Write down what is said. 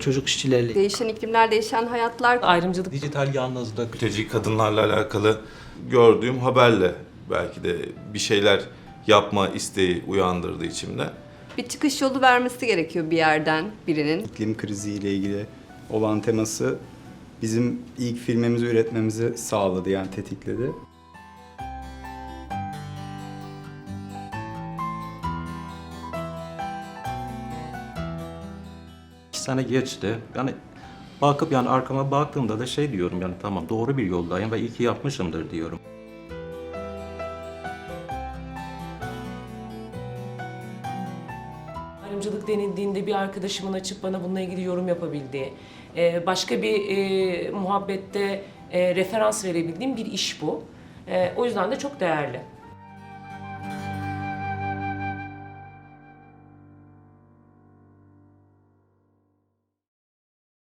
Çocuk işçilerle Değişen iklimler, değişen hayatlar. Ayrımcılık Dijital yalnızlık, mülteci kadınlarla alakalı gördüğüm haberle belki de bir şeyler yapma isteği uyandırdı içimde. Bir çıkış yolu vermesi gerekiyor bir yerden birinin. iklim kriziyle ilgili olan teması bizim ilk filmimizi üretmemizi sağladı yani tetikledi. Sene geçti. Yani bakıp yani arkama baktığımda da şey diyorum yani tamam doğru bir yoldayım ve iyi ki yapmışımdır diyorum. ayrımcılık denildiğinde bir arkadaşımın açıp bana bununla ilgili yorum yapabildiği, e, başka bir e, muhabbette e, referans verebildiğim bir iş bu. O yüzden de çok değerli.